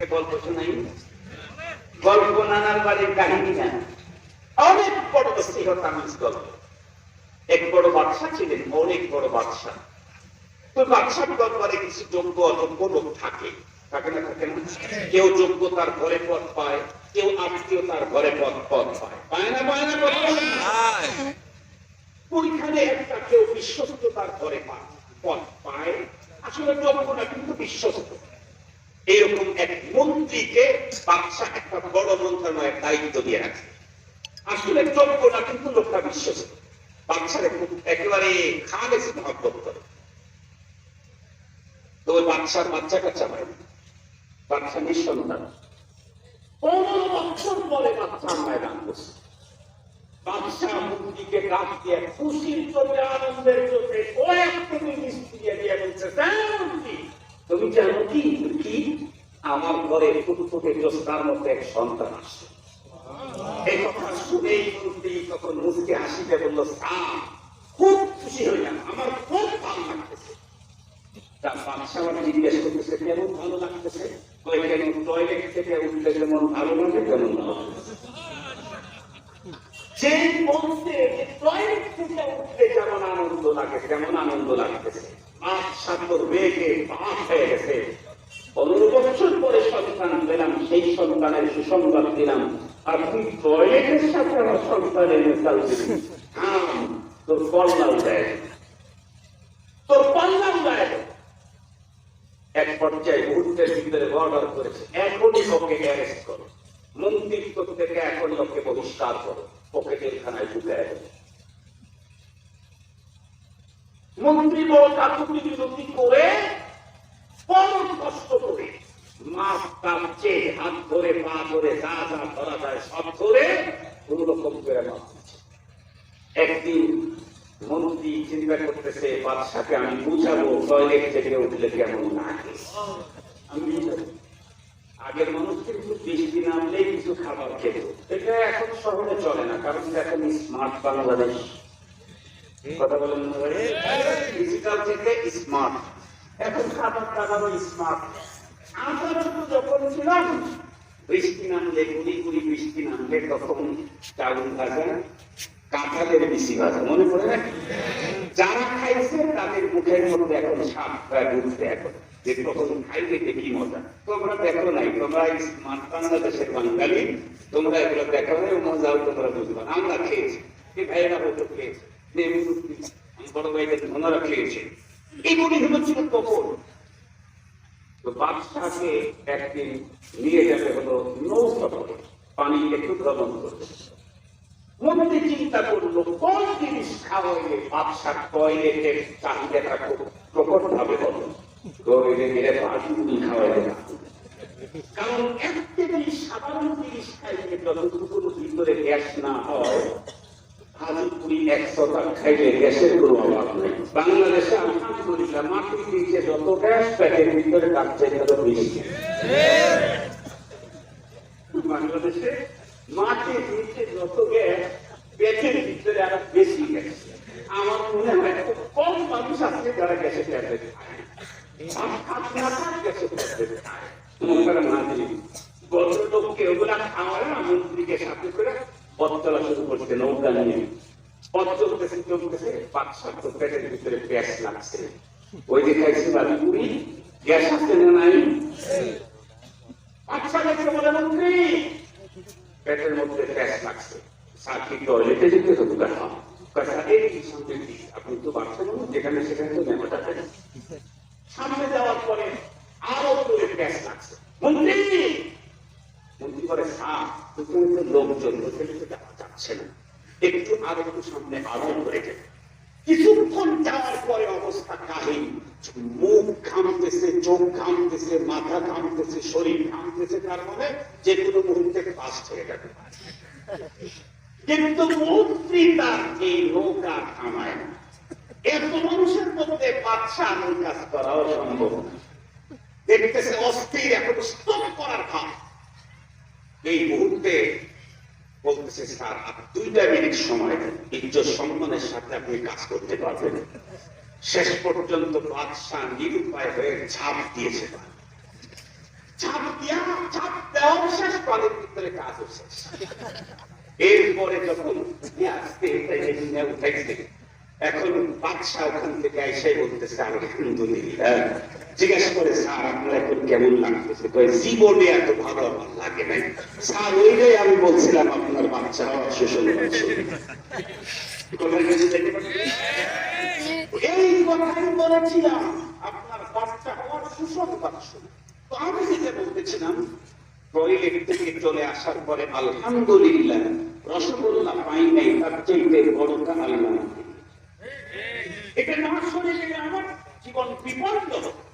গল্প শোনাই গল্প নানার বাড়ির কাহিনী অনেক বড় গল্প এক বড় ছিলেন অনেক বড় তো দরবারে কিছু যোগ্য অযোগ্য লোক থাকে থাকে না থাকে না কেউ যোগ্য তার ঘরে পথ পায় কেউ আত্মীয় তার ঘরে পথ পথ পায় পায় না পায় না? ওইখানে একটা কেউ বিশ্বস্ত তার ঘরে পায় পথ পায় আসলে যোগ্য না কিন্তু বিশ্বস্ত এরকম এক মন্ত্রীকে বাদশা একটা বড় মন্ত্রণালয়ের দায়িত্ব দিয়ে রাখে। আসলে যোগ্য না কিন্তু লোকটা বিশ্বস্ত। বাদশারে খুব একেবারে খালেস মহব্বত করে। তো ওই বাদশার বাচ্চা কাচ্চা বাদশা নিঃসন্তান। পনেরো বছর পরে বাচ্চা বাদশাহ আনন্দের "হ্যাঁ, তুমি জানো কি? আমার ঘরে ফুটফুটে জোস্তার মধ্যে এক সন্তান আসছে এই কথা শুনেই মন্ত্রী তখন মুসকে হাসিতে বলল খুব খুশি হইলাম, আমার খুব ভালো লাগতেছে। তার বাদশাহ জিজ্ঞেস করতেছে, কেমন ভালো লাগতেছে? লাগে যেমন আনন্দ লাগতেছে। বাদশাহ তোর মেয়েকে বাপ হয়ে গেছে। পনেরো পরে সন্তান পেলাম সেই সন্তানের সুসংবাদ দিলাম। আর তুই সাথে আমার সন্তানের থাম, তোর পাল্লাও দেয়। তোর পাল্লাও দেয়। এক পর্যায়ে মুহূর্তের ভিতরে অর্ডার করেছে এখনই ওকে অ্যারেস্ট করো। মন্ত্রিত্ব থেকে এখনই ওকে বহিষ্কার করো। ওকে জেলখানায় ঢুকে মন্ত্রী বড় কাকুতি বিনতি করে পরম কষ্ট করে মাছ কাটছে হাত ধরে পা ধরে যা যা ধরা যায় সব ধরে কোন রকম করে দিচ্ছে। একদিন মন্ত্রী চিন্তা করতেছে বাদশাকে আমি বুঝাবো টয়লেট থেকে উঠলে কেমন লাগে? আমি আগের মানুষ কিন্তু বৃষ্টি নামলেই কিছু খাবার খেত। এটা এখন শহরে চলে না কারণ এখন স্মার্ট বাংলাদেশ। কথা বলেন ডিজিটাল থেকে স্মার্ট। এখন খাবার দাবারও স্মার্ট আমরা যখন ছিলাম, বৃষ্টি নামলে গুড়ি গুড়ি বৃষ্টি নামলে, তখন চাউল ভাজা, কাঁঠালের বেশি ভাজা, মনে পড়ে না? যারা খাইছে, তাদের মুখের মধ্যে এখন সাপ ঢুকছে এখন। যে তখন খাইলে কি মজা? তোমরা দেখো নাই, তোমরা বাংলাদেশের বাঙালি, তোমরা এগুলো দেখো নাই মজাও তোমরা বুঝবা আমরা খেয়েছি। এই ভাইয়েরা হয়তো খেয়েছে। বড় ভাইদের ওনারা খেয়েছে। এগুলি হলো তখন? তো বাদশাহকে একদিন নিয়ে যাবে হলো নৌকা পানি একটু ভ্রমণ করবে মন্ত্রী চিন্তা করল, কোন জিনিস খাওয়াইলে বাদশাহ টয়লেটের চাহিদাটা খুব প্রকট ভাবে হলো গরিবে গেলে পানি খাওয়াইলে না কারণ একটা সাধারণ জিনিস খাইলে যতটুকু ভিতরে গ্যাস না হয় হাজিপুরি একশো গ্যাসের বাংলাদেশে যত গ্যাস ভিতরে তার বেশি। Gas gas. আমার মনে হয় কম মানুষ আছে যারা গ্যাসের ট্যাবলেট খায়। খাত গ্যাসের ট্যাবলেট মনে মাঝে ভদ্রলোককে ওগুলা খাওয়ায় মন্ত্রীকে সাথে করে পথ শুরু করছে, নৌকা নিয়ে। পথ চলতেছে পাঁচ সাত পেটের ভিতরে গ্যাস লাগছে। ওই যে খাইছে পুরি গ্যাস আসছে না নাই? বলে মন্ত্রী। পেটের মধ্যে গ্যাস লাগছে। সাথী টয়লেটে যেতে তো দুটা এই আপনি তো মানুষ যেখানে সেখানে তো সামনে যাওয়ার পরে আরও জোরে গ্যাস লাগছে। মন্ত্রী! লোকজন একটু আরও একটু সামনে আরও গেলে কিছুক্ষণ যাওয়ার পরে অবস্থা কাহিনী মুখ ঘামতেছে, চোখ ঘামতেছে, মাথা ঘামতেছে, শরীর ঘামতেছে, তার মানে যে কোনো মুহূর্তে পাস হয়ে যাবে। কিন্তু মন্ত্রী তার এই নৌকা থামায় না। এত মানুষের মধ্যে বাদশাহ কাজ করাও সম্ভব দেখতেছে অস্থির, এখন স্তব করার ভাব। এই মুহূর্তে বলতেছে, স্যার দুইটা মিনিট সময় ইজ্জত সম্মানের সাথে আপনি কাজ করতে পারবেন। শেষ পর্যন্ত বাদশাহ নিরুপায় হয়ে ঝাঁপ দিয়েছে চাপ দিয়া চাপ দেওয়ার শেষ, পানির ভিতরে কাজও শেষ। এরপরে যখন আস্তে আস্তে উঠাইছে এখন বাদশাহ ওখান থেকে এসে বলতেছে আলহামদুলিল্লাহ জিজ্ঞাসা করে, স্যার, আপনার এখন কেমন লাগতেছে জীবনে এত ভালো আমার লাগে নাই স্যার, ওইটাই আমি বলছিলাম আপনার বাচ্চা পাচ্ছেন? এই কথাই বলেছিলাম, আপনার বাচ্চা হওয়ার শুনে। তো আমি যেটা বলতেছিলাম, টয়লেট থেকে চলে আসার পরে আলহামদুলিল্লাহ, রসগোল্লা পাই নাই, তার চাইতে বড়টা আল্লাহ এটা না শুনে গেলে আমার জীবন বিপন্ন হতো।